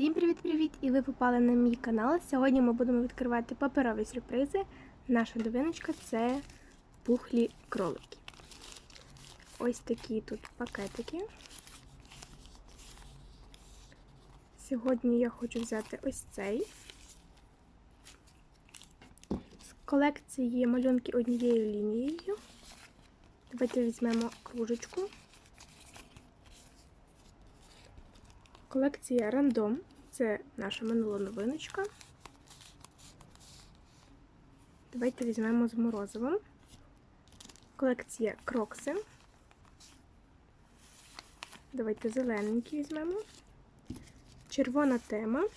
Всім привіт-привіт! І ви попали на мій канал. Сьогодні ми будемо відкривати паперові сюрпризи. Наша новиночка це пухлі кролики. Ось такі тут пакетики. Сьогодні я хочу взяти ось цей. З колекції малюнки однією лінією. Давайте візьмемо кружечку. Колекція Рандом. Це наша минула новиночка. Давайте візьмемо з морозивом. Колекція Крокси. Давайте зелененький візьмемо. Червона тема.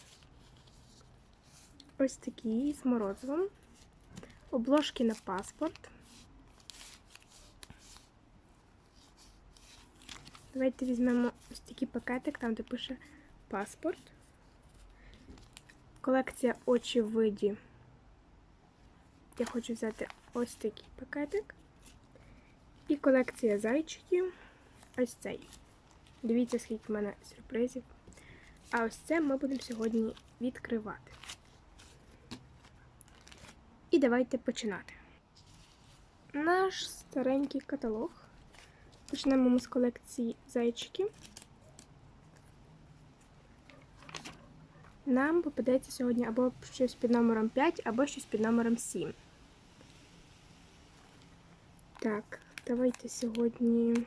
Ось такі з морозивом. Обложки на паспорт. Давайте візьмемо ось такий пакетик, там де пише паспорт. Колекція очевиді. Я хочу взяти ось такий пакетик. І колекція зайчиків. Ось цей. Дивіться, скільки в мене сюрпризів. А ось це ми будемо сьогодні відкривати. І давайте починати. Наш старенький каталог. Почнемо ми з колекції зайчиків. Нам попадеться сьогодні або щось під номером 5, або щось під номером 7. Так, давайте сьогодні.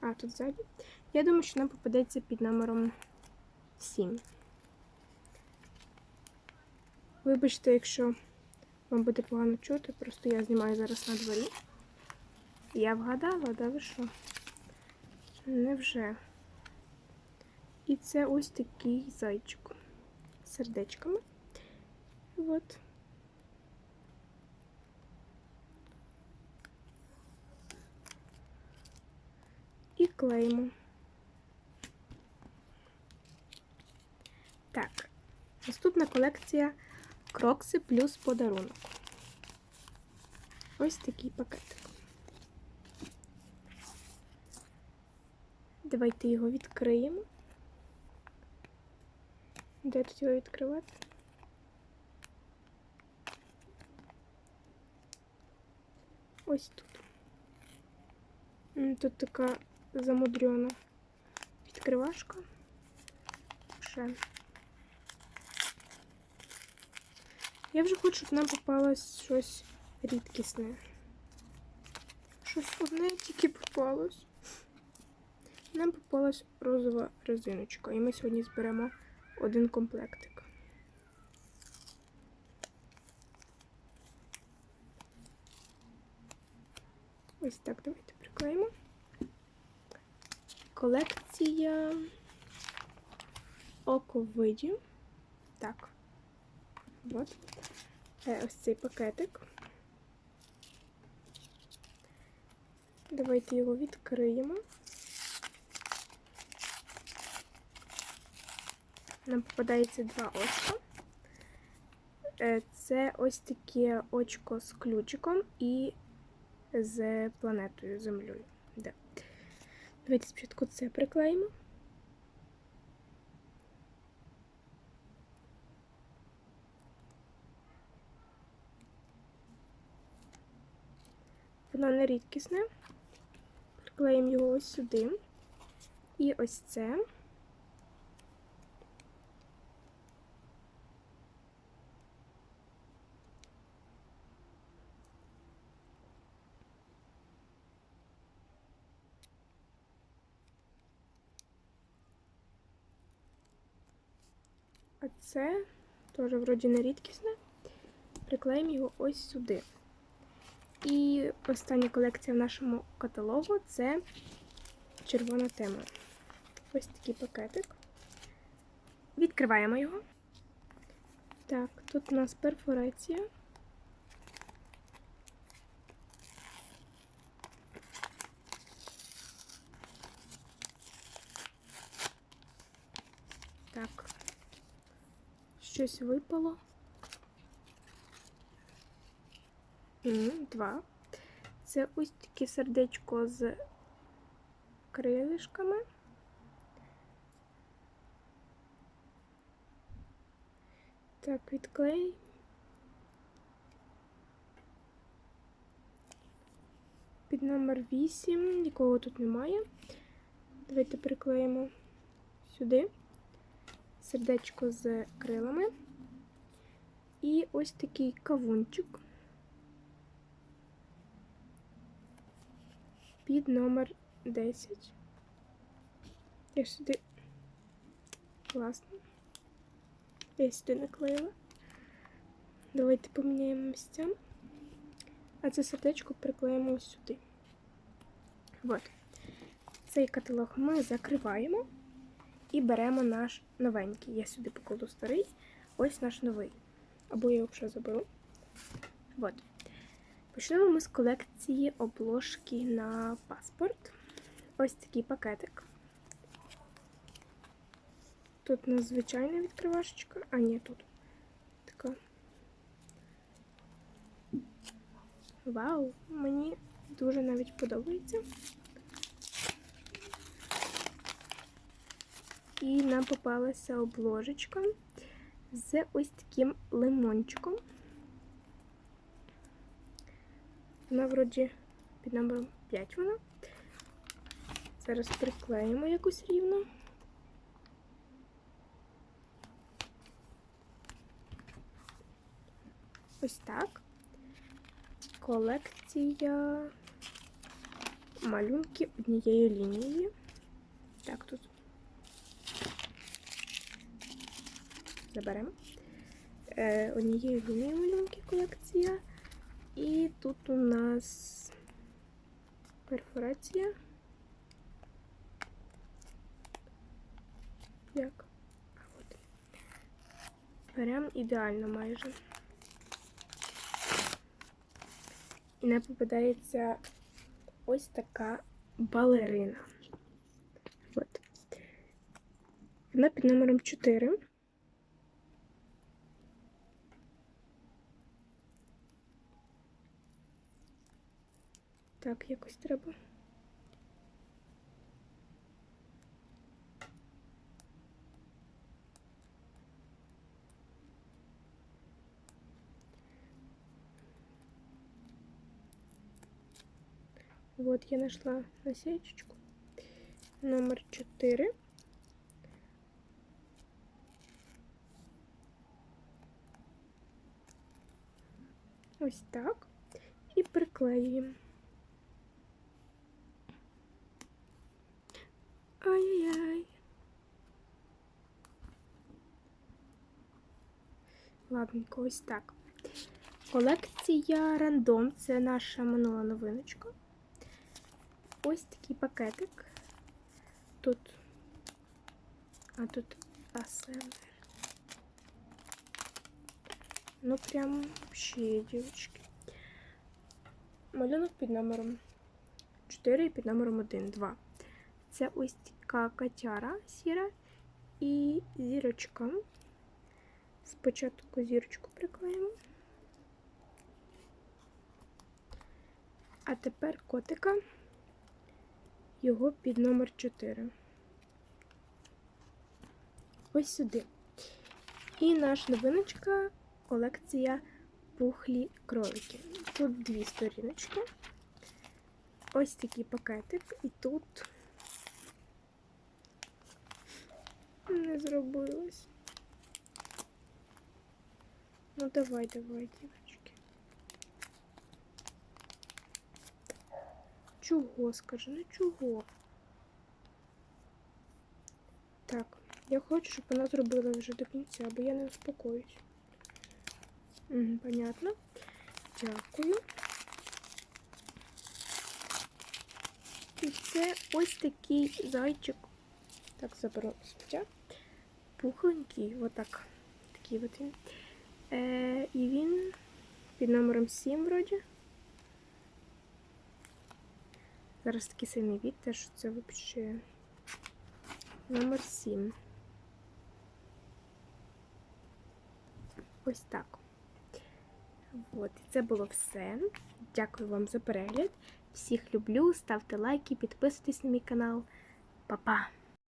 А, тут ззаді. Я думаю, що нам попадеться під номером 7. Вибачте, якщо вам буде погано чути, просто я знімаю зараз на дворі. Я вгадала, да ви що? Невже? І це ось такий зайчик з сердечками. От. І клеїмо. Так, наступна колекція Крокси плюс подарунок. Ось такий пакетик. Давайте його відкриємо. Де тут його відкривати? Ось тут. Тут така замудрена відкривашка. Ще. Я вже хочу, щоб нам попалось щось рідкісне. Щось одне тільки попалось. Нам попалась розова резиночка, і ми сьогодні зберемо один комплектик. Ось так давайте приклеїмо. Колекція оковидів. Так. От. Е, Ось цей пакетик. Давайте його відкриємо. Нам попадається два очка. Е, Це ось таке очко з ключиком і з планетою Землею. Да. Давайте спочатку це приклеїмо. Воно не рідкісне. Приклеїмо його ось сюди. І ось це. А це теж вроді не рідкісне. Приклеїмо його ось сюди. І остання колекція в нашому каталогу це червона тема. Ось такий пакетик. Відкриваємо його. Так, тут у нас перфорація. Так, щось випало. Два. Це ось таке сердечко з крилишками. Так, відклей. Під номер 8, якого тут немає. Давайте приклеїмо сюди сердечко з крилами. І ось такий кавунчик під номер 10. Я сюди класно. Я сюди наклеїла. Давайте поміняємо місцями. А це сердечко приклеїмо сюди. От. Цей каталог ми закриваємо і беремо наш новенький. Я сюди покладу старий, ось наш новий. Або я вже заберу. От. Почнемо ми з колекції обложки на паспорт. Ось такий пакетик. Тут у нас звичайна відкривашечка, а ні, тут така. Вау, мені дуже навіть подобається. І нам попалася обложечка з ось таким лимончиком. Вона вроді під номером 5 вона. Зараз приклеїмо якусь рівно. Ось так. Колекція малюнки однією лінією. Так, тут заберемо. Е, однією лінією малюнки колекція. І тут у нас перфорація. Як? А от. Прям ідеально майже. І не попадається ось така балерина. От. Вона під номером 4. Так, якось треба. Вот я нашла насечечку. Номер 4. Ось так. І приклеюємо. Ай-яй-яй. Ладненько, ось так. Колекція рандом. Це наша минула новиночка. Ось такий пакетик. Тут. А тут АСМР. Ну прям вообще, дівчатки. Малюнок під номером 4 і під номером 1, 2. Це ось така котяра сіра і зірочка. Спочатку зірочку приклеїмо. А тепер котика, його під номер 4. Ось сюди. І наша новиночка колекція пухлі кролики. Тут дві сторіночки. Ось такий пакетик, і тут не зробилось. Ну давай, давай, дівчатки. Чого, скажи, ну чого? Так, я хочу, щоб вона зробила вже до кінця, бо я не успокоюсь. Угу, понятно. Дякую. І це ось такий зайчик. Так, заберу сміття. Пухленький, отак. Такий от він. Е, і він під номером 7 вроді. Зараз такий сильний від, те, що це взагалі номер 7. Ось так. От, і це було все. Дякую вам за перегляд. Всіх люблю, ставте лайки, підписуйтесь на мій канал. Па-па!